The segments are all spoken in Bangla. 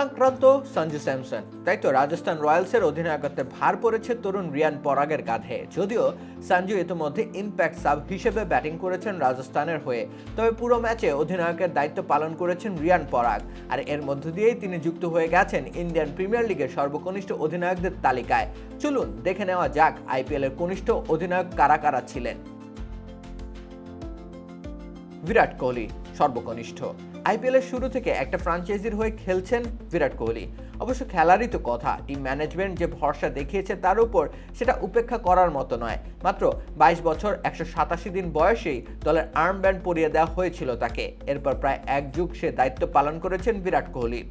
চোটাক্রান্ত সঞ্জু স্যামসন। তাই তো রাজস্থান রয়্যালসের অধিনায়কত্বের ভার পড়েছে তরুণ রিয়ান পরাগের কাঁধে। যদিও সঞ্জু ইতিমধ্যে ইম্প্যাক্ট সাব হিসেবে ব্যাটিং করেছেন রাজস্থানের হয়ে। তবে পুরো ম্যাচে অধিনায়কের দায়িত্ব পালন করেছেন রিয়ান পরাগ। আর এর মধ্য দিয়েই তিনি যুক্ত হয়ে গেছেন ইন্ডিয়ান প্রিমিয়ার লিগের সর্বকনিষ্ঠ অধিনায়কদের তালিকায়। চলুন দেখে নেওয়া যাক আইপিএল এর কনিষ্ঠ অধিনায়ক কারা কারা ছিলেন। বিরাট কোহলি সর্বকনিষ্ঠ। আইপিএল এর শুরু থেকে একটা ফ্রাঞ্চাইজির হয়ে খেলছেন বিরাট কোহলি। অবশ্য খেলারই তো কথা টিম ম্যানেজমেন্ট যে ভরসা দেখিয়েছে তার উপর সেটা উপেক্ষা করার মতো নয়। মাত্র বাইশ বছর, একশো সাতাশি দিন বয়সেই দলের আর্ম ব্যান্ড পরিয়ে দেওয়া হয়েছিল তাকে। এরপর প্রায় এক যুগ সে দায়িত্ব পালন করেছেন বিরাট কোহলি।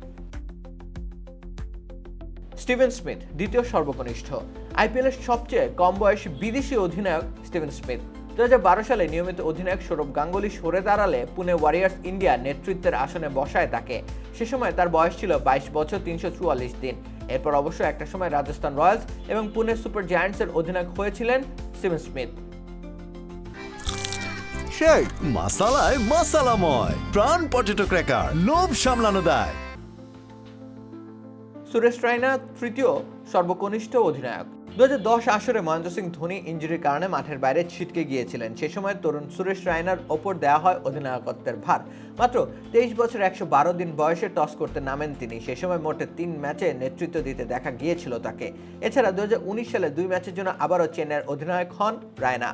স্টিভেন স্মিথ, দ্বিতীয় সর্বকনিষ্ঠ। আইপিএলের সবচেয়ে কম বয়সী বিদেশি অধিনায়ক স্টিভেন স্মিথ। দু সালে নিয়মিত অধিনায়ক সৌরভ গাঙ্গুলি সরে দাঁড়ালে পুনে ওয়ারিয়ার্স ইন্ডিয়া নেতৃত্বের আসনে বসায় তাকে। সে সময় তার বয়স ছিল বাইশ বছর তিনশো চুয়াল্লিশ দিন। এরপর অবশ্য একটা সময় রাজস্থান রয়্যালস এবং পুনে সুপার জায়ান্টসের অধিনায়ক হয়েছিলেন স্টিভেন স্মিথ। সেই মাসালায় মাসালাময় প্রাণ পটেটো ক্র্যাকার লোভ সামলানো দেয়। সুরেশ রায়না তৃতীয় সর্বকনিষ্ঠ অধিনায়ক। দু হাজার দশ আসরে মহেন্দ্র সিং ধোনি ইঞ্জুরির কারণে মাঠের বাইরে ছিটকে গিয়েছিলেন। সে সময় তরুণ সুরেশ রায়নার ওপর দেওয়া হয় অধিনায়কত্বের ভার। মাত্র তেইশ বছর একশো বারো দিন বয়সে টস করতে নামেন তিনি। সে সময় মোটে তিন ম্যাচে নেতৃত্ব দিতে দেখা গিয়েছিল তাকে। এছাড়া দুই হাজার উনিশ সালে দুই ম্যাচের জন্য আবারও চেন্নাইয়ের অধিনায়ক হন রায়না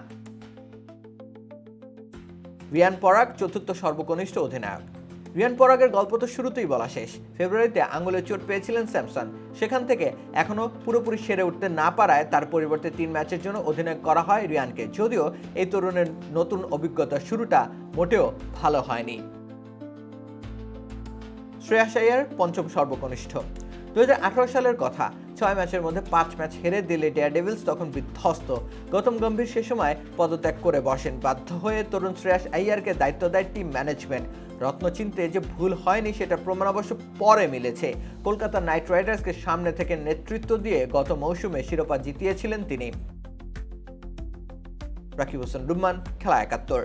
রিয়ান পরাগ, চতুর্থ সর্বকনিষ্ঠ অধিনায়ক। রিয়ান পরাগের গল্প তো শুরুতেই বলা শেষ। ফেব্রুয়ারিতে আঙুলে চোট পেয়েছিলেন স্যামসন। সেখান থেকে এখনও পুরোপুরি সেরে উঠতে না পারায় তার পরিবর্তে তিন ম্যাচের জন্য অধিনায়ক করা হয় রিয়ানকে। যদিও এই তরুণের নতুন অভিজ্ঞতা শুরুটা মোটেও ভালো হয়নি। শ্রেয়াস আইয়ার পঞ্চম সর্বকনিষ্ঠ। দু হাজার আঠারো সালের কথা। ছয় ম্যাচের মধ্যে পাঁচ ম্যাচ হেরে ডেয়ার ডেভিলস তখন বিধ্বস্ত। গৌতম গম্ভীর সে সময় পদত্যাগ করে বসেন। বাধ্য হয়ে তরুণ শ্রেয়াস আইয়ারকে দায়িত্ব দেয় টিম ম্যানেজমেন্ট। রত্নচিন্তে যে ভুল হয়নি সেটা প্রমাণ অবশ্য পরে মিলেছে। কলকাতা নাইট রাইডার্সকে সামনে থেকে নেতৃত্ব দিয়ে গত মৌসুমে শিরোপা জিতিয়েছিলেন তিনি। রাকিব হোসেন, রুম্মান, খেলা একাত্তর।